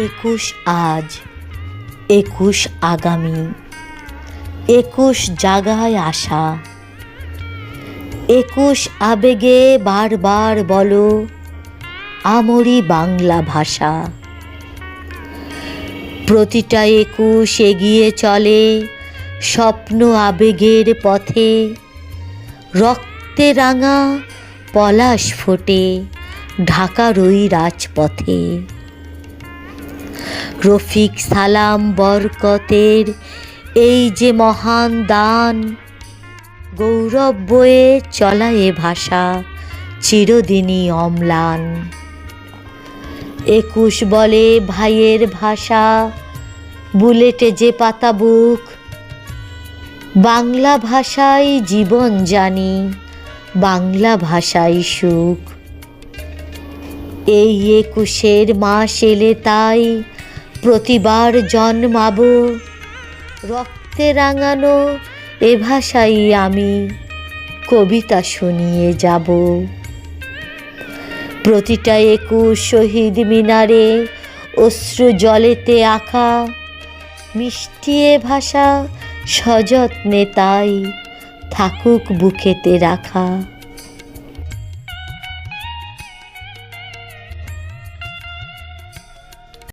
একুশ আজ, একুশ আগামী, একুশ জাগায় আসা একুশ আবেগে বারবার বলো, আমরি বাংলা ভাষা। প্রতিটা একুশ এগিয়ে চলে স্বপ্ন আবেগের পথে, রক্তে রাঙা পলাশ ফোটে ঢাকার ওই রাজপথে। রফিক সালাম বরকতের এই যে মহান দান, গৌরব বয়ে চলা এ ভাষা চিরদিনই অম্লান। একুশ বলে ভাইয়ের ভাষা, বুলেটে যে পাতা বুক। বাংলা ভাষায় জীবন জানি, বাংলা ভাষায় সুখ। এই একুশের মাস এলে তাই প্রতিবার জন্মাব। রক্তে রাঙানো এ ভাষাই আমি, কবিতা শুনিয়ে যাব। প্রতিটা একুশ শহীদ মিনারে অশ্রু জলেতে আঁকা, মিষ্টি এ ভাষা সযত্নে তাই থাকুক বুকেতে রাখা।